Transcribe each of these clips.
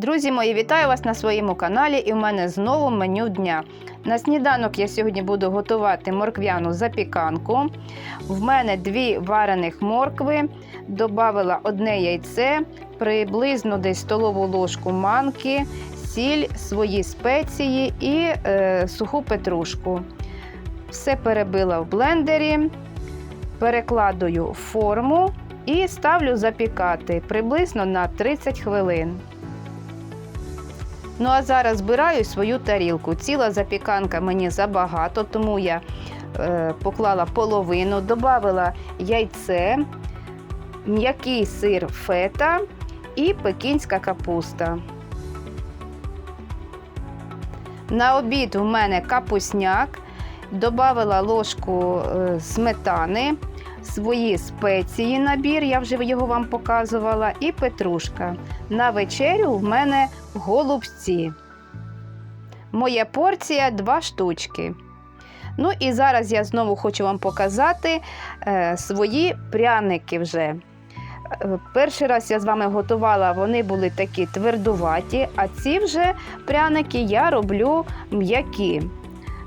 Друзі мої, вітаю вас на своєму каналі і в мене знову меню дня. На сніданок я сьогодні буду готувати морквяну запіканку. В мене дві варених моркви, додала одне яйце, приблизно десь столову ложку манки, сіль, свої спеції і е, суху петрушку. Все перебила в блендері, перекладую форму і ставлю запікати приблизно на 30 хвилин. Ну а зараз збираю свою тарілку. Ціла запіканка мені забагато, тому я е, поклала половину, додала яйце, м'який сир фета і пекінська капуста. На обід у мене капусняк, додала ложку е, сметани, свої спеції набір, я вже його вам показувала, і петрушка. На вечерю в мене голубці. Моя порція два штучки. Ну і зараз я знову хочу вам показати е, свої пряники вже. Е, Перший раз я з вами готувала, вони були такі твердуваті, а ці вже пряники я роблю м'які.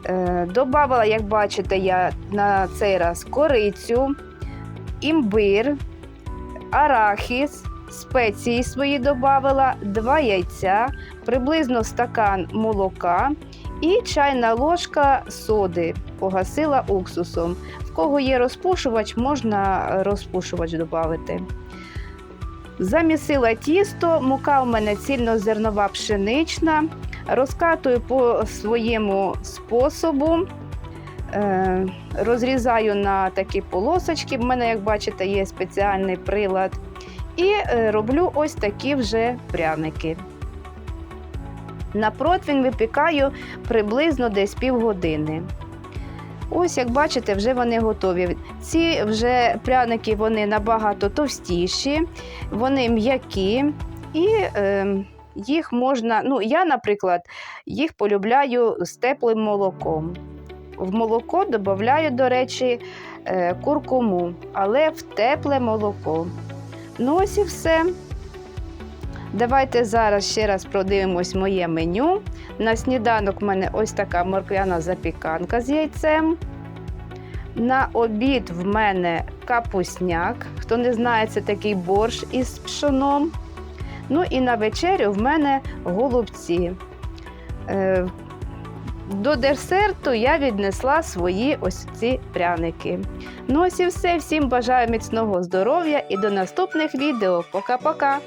Е, Добавила, як бачите, я на цей раз корицю, імбир, арахіс, спеції свої додавала, два яйця, приблизно стакан молока і чайна ложка соди. Погасила уксусом. В кого є розпушувач, можна розпушувач додати. Замісила тісто, мука у мене цільнозернова пшенична. Розкатую по своєму способу. Е, Розрізаю на такі полосочки. В мене, як бачите, є спеціальний прилад. І е, роблю ось такі вже пряники. На противень випікаю приблизно десь півгодини. Ось, як бачите, вже вони готові. Ці вже пряники вони набагато товстіші, вони м'які і е, їх можна. Ну, я, наприклад, їх полюбляю з теплим молоком. В молоко додаю, до речі, е, куркуму, але в тепле молоко. Ну, ось і все. Давайте зараз ще раз продивимось моє меню. На сніданок в мене ось така морквяна запіканка з яйцем. На обід в мене капусняк. Хто не знає, це такий борщ із пшоном. Ну і на вечерю в мене голубці. Е, До десерту я віднесла свої ось ці пряники. Ну ось і все. Всім бажаю міцного здоров'я і до наступних відео. Пока-пока!